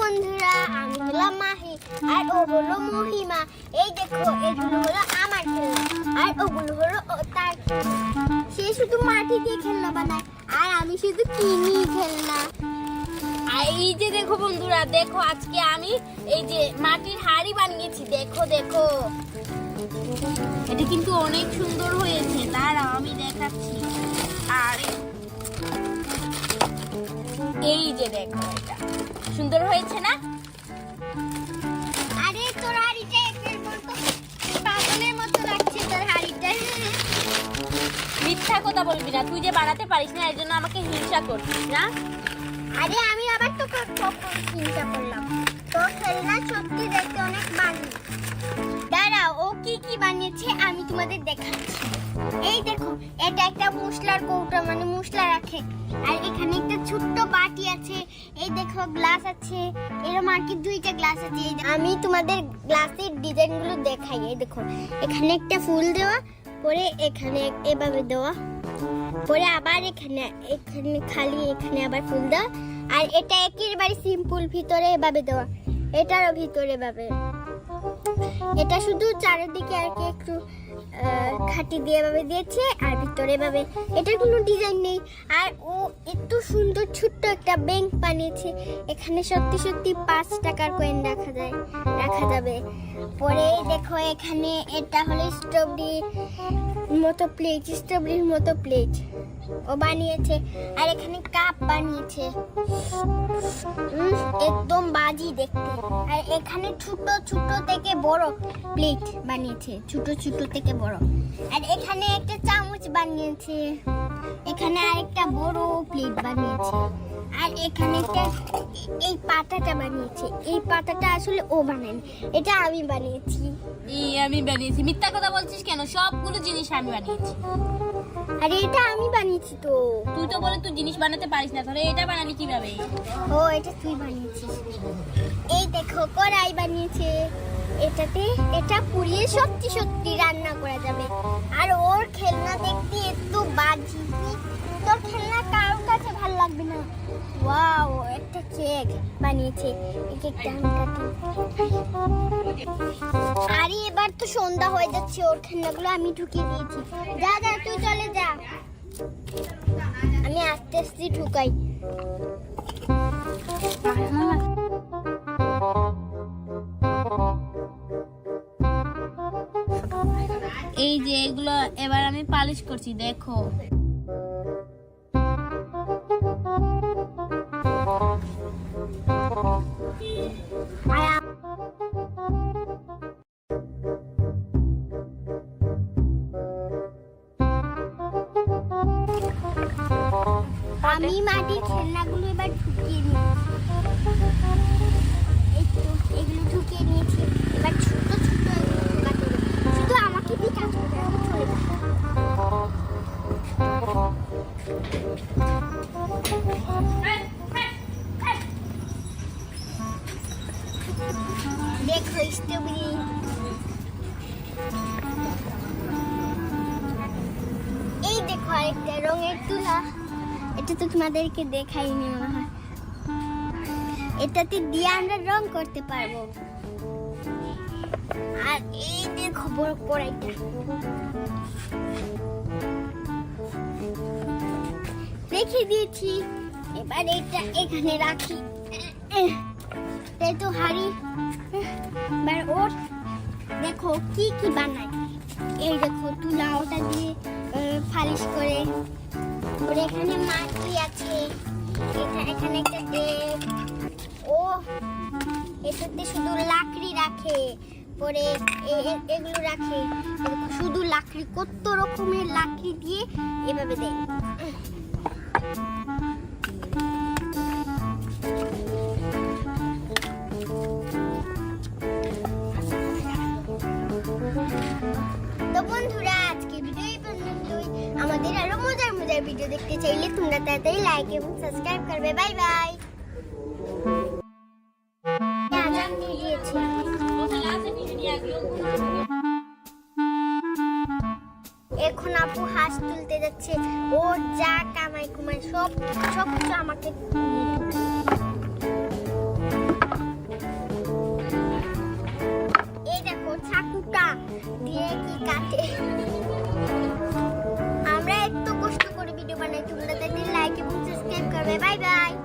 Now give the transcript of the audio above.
বন্ধুরা, আমি হলাম মাহি, আর ও হলো মহিমা। এই দেখো, এগুলো হলো আমার খেলনা, আর ওগুলো হলো তার সে শুধু মাটি দিয়ে খেলনা বানায়, আর আমি শুধু কিনি খেলনা। আর এই যে দেখো বন্ধুরা, দেখো আজকে আমি এই যে মাটির হাড়ি বানিয়েছি, দেখো দেখো। এটা কিন্তু অনেক সুন্দর হয়েছে, দাঁড়াও, আমি দেখাচ্ছি। আর এই যে দেখো এটা। সুন্দর হয়েছে না? আরে তোর হাড়িটা একের মতো পাগলের মতো লাগছে তোর হাড়িটা। মিথ্যা কথা বলবি না। তুই যে বানাতে পারিস না এর জন্য আমাকে হিংসা করছিস না? আরে আমি আবার তোকে কখন চিন্তা করলাম? তোর খেলনা সত্যি দেখতে অনেক ও কি কি বানিয়েছে আমি তোমাদের দেখাচ্ছি। এই দেখো এটা একটা মশলার কৌটা মানে মশলা রাখে। আর এখানে একটা ছোট্ট বাটি আছে এই দেখো গ্লাস আছে এরকম আর কি দুইটা গ্লাস আছে আমি তোমাদের গ্লাসের ডিজাইনগুলো দেখাই এই দেখো। এখানে একটা ফুল দেওয়া পরে এখানে এভাবে দেওয়া পরে আবার এখানে এখানে খালি এখানে আবার ফুল দেওয়া। আর এটা একেবারে সিম্পল ভিতরে এভাবে দেওয়া এটারও ভিতরে এভাবে। এটা শুধু চারিদিকে আর কি একটু খাটি দিয়ে এভাবে দিয়েছে, আর ভিতরে ভাবে এটার কোনো ডিজাইন নেই। আর ও এত সুন্দর ছোট্ট একটা ব্যাংক বানিয়েছে। এখানে সত্যি সত্যি পাঁচ টাকার কয়েন রাখা যায়, রাখা যাবে। পরে দেখো এখানে এটা হলো স্ট্রবেরি মতো প্লেট স্ট্রবেরির মতো প্লেট ও বানিয়েছে। আর এখানে কাপ বানিয়েছে। একদম বাজি দেখতে। আর এখানে ছোট ছোট থেকে বড় প্লেট বানিয়েছে। ছোট ছোট থেকে বড়। আর এখানে একটা চামচ বানিয়েছে। এখানে আরেকটা বড় প্লেট বানিয়েছে। আর এখানে একটা এই পাতাটা বানিয়েছে। এই পাতাটা আসলে ও বানায়নি। এটা আমি বানিয়েছি। এই আমি বানিয়েছি। মিথ্যা কথা বলছিস কেন? সবগুলো জিনিস আমি বানিয়েছি। আর এটা আমি বানিয়েছি তো। তুই তো বলে তুই জিনিস বানাতে পারিস না। তাহলে এটা বানালি কীভাবে? ও এটা তুই বানিয়েছিস। এই দেখো কড়াই বানিয়েছে। এটাতে এটা পুড়িয়ে সত্যি সত্যি রান্না করা যাবে। আর ওর খেলনা দেখতে একটু বাজি। তোর খেলনা কারোর কাছে ভালো লাগবে না। ওয়াও, একটা কেক বানিয়েছে। এই কেকটা আমি কাটি আরে, এবার তো সন্ধ্যা হয়ে যাচ্ছে। ওর খেলনাগুলো আমি ঢুকিয়ে দিয়েছি। যা যা, তুই চলে যা। আমি আস্তে আস্তে ঢুকাই। এই যে এগুলো এবার আমি পালিশ করছি, দেখো। আমি মাটির খেলনাগুলো এবার ঢুকিয়ে নিয়েছি। এগুলো ঢুকিয়ে নিয়েছি। আরেকটা রঙের তুলা। এটা তো তোমাদেরকে দেখাইনি মনে হয়। এটাতে দিয়ে আমরা রং করতে পারব। আর এই দেখো বড় কড়াইটা রেখে দিয়েছি। এবার এটা এখানে রাখি। তো হাড়ি। এবার ওর দেখো কি কি বানায়। এই দেখো তুলা ওটা দিয়ে এখানে মাটি আছে। এখানে একটা দেব ও এটাতে শুধু লাকড়ি রাখে। পরে এগুলো রাখে। শুধু লাকড়ি, কত রকমের লাকড়ি দিয়ে এভাবে দেয়। মজার ভিডিও দেখতে চাইলে তোমরা তাড়াতাড়ি লাইক এবং সাবস্ক্রাইব করবে। বাই বাই এখন আপু হাঁস তুলতে যাচ্ছে। ও যা কামাই কুমাই সব সব কিছু আমাকে বাই বাই